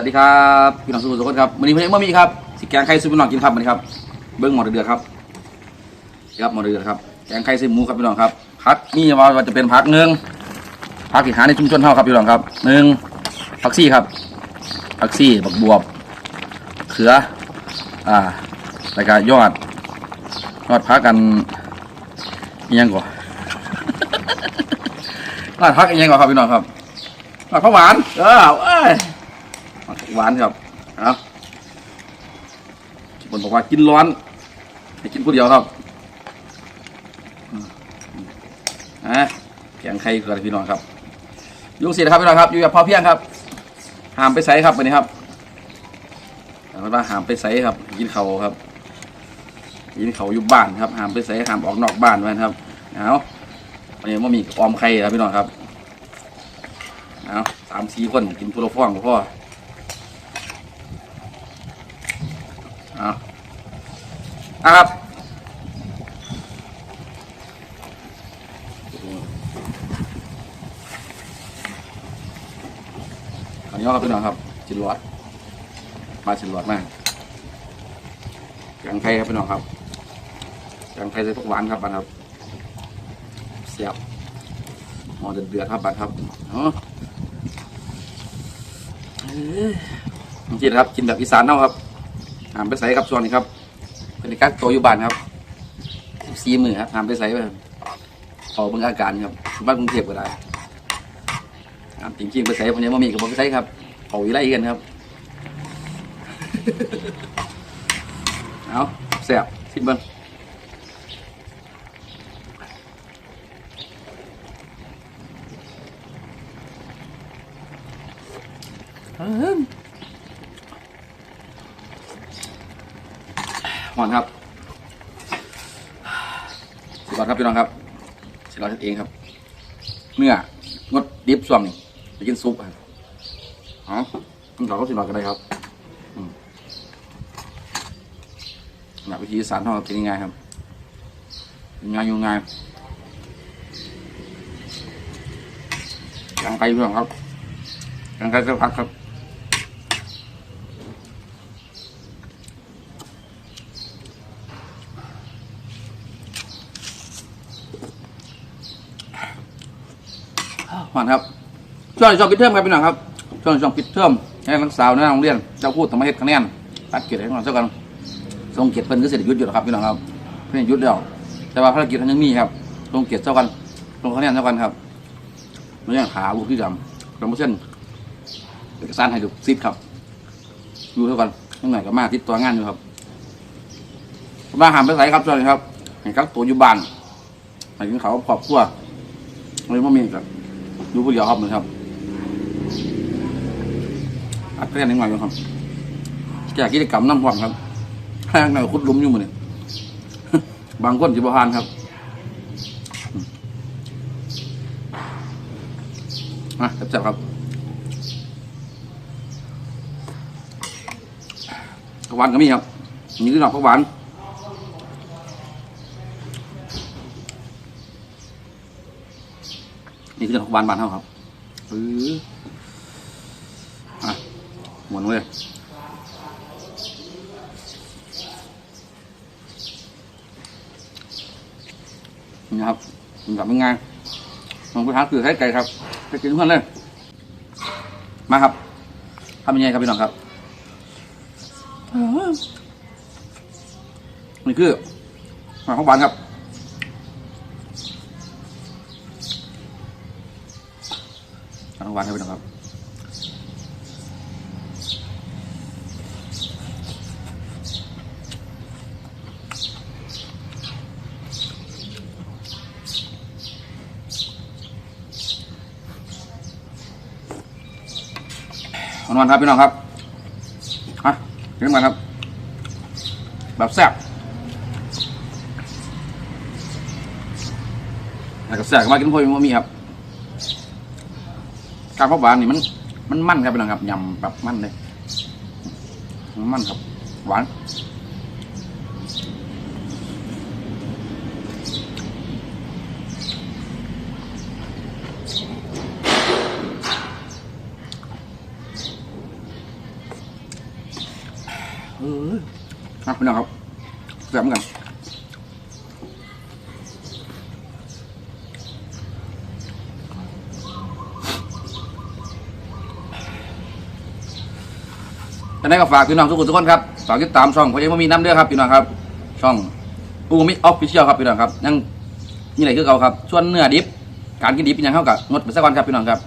วัสดีครับพี่น้องสุขสุขครับวันนี้พื่อนมามีครับสิแกงไข่ซุปพี่น้องกินครับวันนี้ครับเบิ้งหมอเดือดครับนะครับหมอเดือดครับแกงไข่ใส่หมูครับพี่น้องครับพักนี่ว่าจะเป็นพักหนึ่งพักที่หาในชุมชนเท่าครับพี่น้องครับหนึ่งพักซี่ครับพักซี่บักบวบเขืออ่าแล้วก็ยอดยอดพักกันยังก่อนยอดพักยังก่อนครับพี่น้องครับยอดผักหวานเออเอ้ย หวานครับเอาคนบอกว่ากินร้อนให้กินผู้เดียวครับอืมอะแกงไข่เกลือพี่น้องครับยุ่งสินะครับพี่น้องครับ อยู่แบบพอเพียงครับห้ามไปใส่ครับวันนี้ครับแต่ว่าห้ามไปใส่ครับ กินเขาครับ กินเขาอยู่บ้านครับห้ามไปใส่ห้ามออกนอกบ้านไว้นะครับเอาวันนี้ว่ามีออมไข่ครับพี่น้องครับเอาสามสี่คนกินพุละฟ้องพ่อ เอา อะครับอันนี้ครับพี่น้องครับจินลอดมาจินลอดมากแกงไทยครับพี่น้องครับแกงไทยใส่พวกหวานครับบันครับเสียบหมอเดือดๆครับบันครับเนาะเอ้ยจริงครับกินแบบอีสานเน่าครับหามไปใส่ครับส่วนนี้ครับ เป็นการตัวอยู่บ้านครับซีมือครับหามไปใส่ไปขอเบิ่งอาการครับบ้านกรุงเทพก็ได้หามจริงๆไปใส่พวกนี้มามีกับผมไปใส่ครับเขาอีไรกันครับเอาแซ่บสิเบิ้งเอิ่ม หอนครับสุดยอดครับพี่น้องครับสิเราเฮ็ดเองครับ เนื้องดดิบส่วงนี่ไปกินซุปครับอ๋อมันเราก็สิเรากันได้ครับหลักวิธีสารทอดกินง่ายๆครับง่ายอยู่ง่ายยังไปเรื่องครับยังไปสักพักครับ หวานครับช่วงช่วงปิดเทอมครับพี่น้องครับช่วงช่วงปิดเทอมให้นักศึกษาในโรงเรียนเจ้าพูดต้องมาเฮ็ดคะแนนตัดเกียรติให้น้องเจ้ากันส่งเกียรติเพิ่นก็เสร็จยุทธอยู่แล้วครับพี่น้องครับเพิ่นยุดแล้วแต่ว่าภารกิจมันยังมีครับส่งเกียรติเจ้ากันลงคะแนนเจ้ากันครับมันยังหาลูกที่ดำโปรโมชั่นเอกสารให้ดูซิดครับอยู่เท่ากันยังไงก็มาติดตัวงานอยู่ครับมาหามไปใส่ครับช่วงนี้ครับให้กักตัวอยู่บ้านให้กินเขาวครอบครัวเลยว่ามีกับ ดูผู้เดียวครับเหมือนครับอัดเรียนนิดหน่อยครับแกกิจกรรมน้ำพร้อมครับแห้งหน่อยคุดลุมอยู่มือนี่ยบางคนจิบพานครับมาแซ่บครับผักหวานก็มีครับนี่คือดอกผักหวาน นี่คือของบ้านบ้านเฮาครับปื้ออะหมุนเลยนี่นะครับมันกลับเป็นไงลองไปหาเกลือไข่ไก่ครับไปกินเพื่อนเลยมาครับทำยังไงครับพี่น้องครับนี่คืออาหารของบ้านครับ ทั้ง วันให้ไปนะครับวันวันครับพี่น้องครับฮะเรื่องมันครับ แบบแซ่บแล้วก็แซ่บมากินพอยมีครับ กากข้าหวานนี่มัน มันมั่นครับพี่น้องครับยำแบบมั่นเลยมันมันครับ หวานอครับพี่น้องครับแซ่บเหมือนกัน นนี้ก็ฝากพี่น้องทุกคนทุกคนครับฝากติดตามช่องพอยังม่มีน้ำเด้อครับพี่น้องครับ ช่องปูมิออฟฟิเชียลครับพี่น้องครับยังนี่ไหนคือเก่าครับส่วนเนื้อดิบการกินดิบเป็นยังเข้ากับงดไปสักวันครับพี่น้องครับ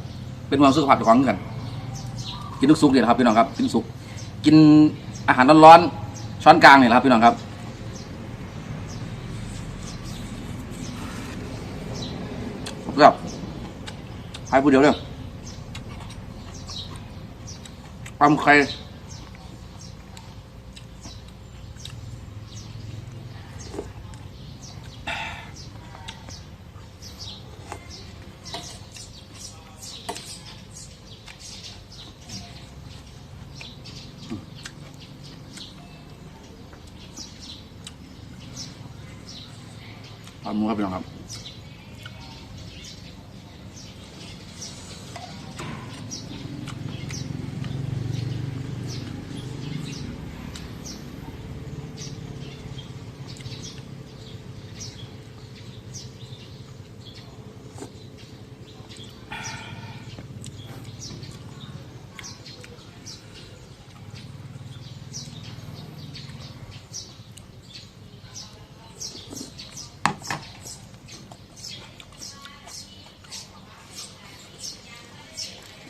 เป็นห่วงสุขภาพของกัน กินทุกสุกเนี่ยครับพี่น้องครับกินสุกกินอาหารร้อนๆช้อนกลางเนี่ยนะครับพี่น้องครับครับให้ผู้เดียวเนี่ยปั๊มไข่ปั๊มมือคร บ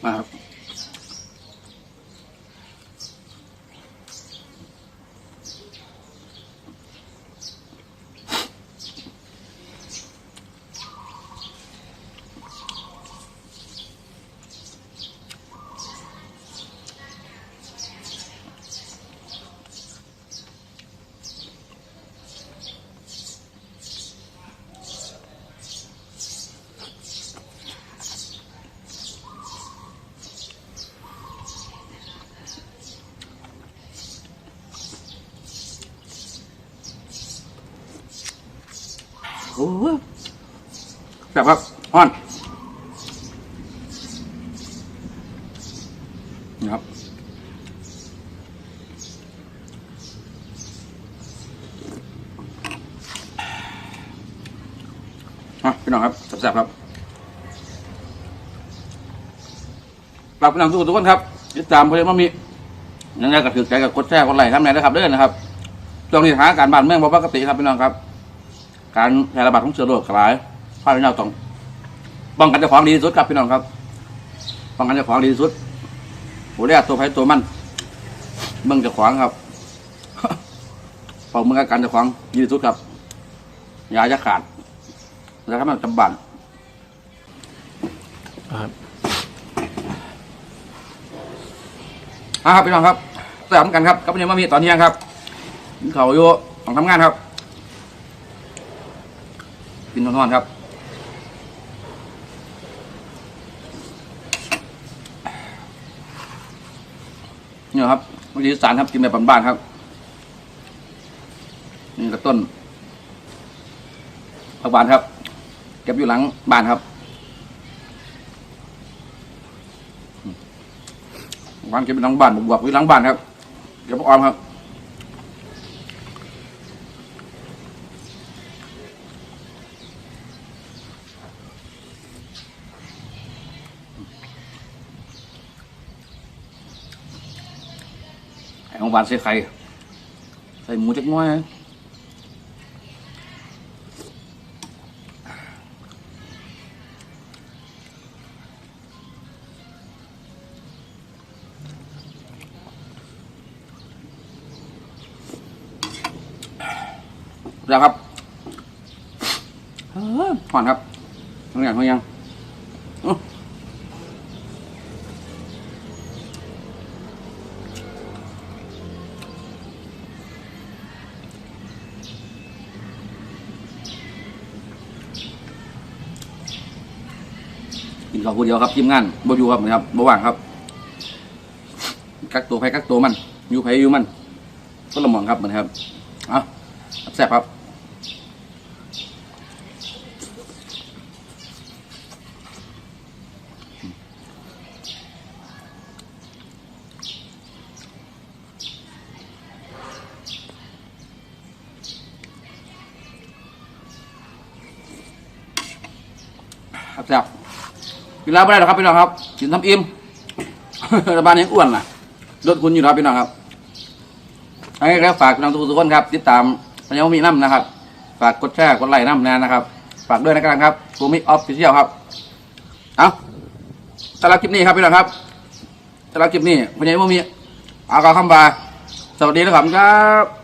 น้องครับ อ้แบบครับฮ้อนนี่ครับอะพี่น้องครับแซ่บๆครับฝากพี่น้องทุกคนทุกคนครับติดตามเพลงมามียังไงก็ถือใจกับกดแชร์กดไลค์ทำไหนนะครับเด้อนะครับช่วงนี้สถาการบ้านเมืองบ่ปกติครับพี่น้องครับ การแพร่ระบาดของเชื้อโรคกระไรภาคพี่น้องต้องป้องกันเจ้าของดีที่สุดครับพี่น้องครับป้องกันเจ้าของดีที่สุดโหเรียกตัวไผ่ตัวมันเมืองเจ้าของครับป้องเมืองกันเจ้าของดีที่สุดครับอยาจะขาดแล้วถ้ามันจำบันครับอะครับพี่น้องครับแซ่บเหมือนกันครับกับยังมามีตอนเที่ยงครับกินเขาวอยู่ของทำงานครับกินน อนๆครับนี่ครับวิธีสารครับกินแบบบ้านๆครับ นี่กระต้นผักหวานครับ เก็บอยู่หลังบ้านครับหวานเก็บอยู่หลังบ้านบวกๆไว้หลังบ้านครับเก็บออมครับ ของหวานใส่ไข่ ใส่หมูจักหน้อยนะแล้วครับหวานครับทั้งอย่างทั้งอย่าง กินข้าวผู้เดียวครับทีมงานบ่อยู่ครับนะครับบ่ว่างครับ กักตัวไผกักตัวมัน อยู่ไผอยู่มันก็ละมองครับเหมือนครับเอาแซ่บครับครับแซ่บ กินแล้วไม่ได้หรอกครับพี่น้องครับกินทำอิ่มรัฐบาลยังอ้วนนะลดคุณอยู่ครับพี่น้องครับอันนี้แล้วฝากพี่น้องทุกคนครับ ติดตามพญามีน้ำนะครับ ฝากกดแชร์กดไลค์น้ำแน่นะครับ ฝากด้วยนะครับครูมิออฟฟิเชียลครับ เอาสำหรับคลิปนี้ครับพี่น้องครับสำหรับคลิปนี้พญามีอากาวคำบาสวัสดีนะครับครับ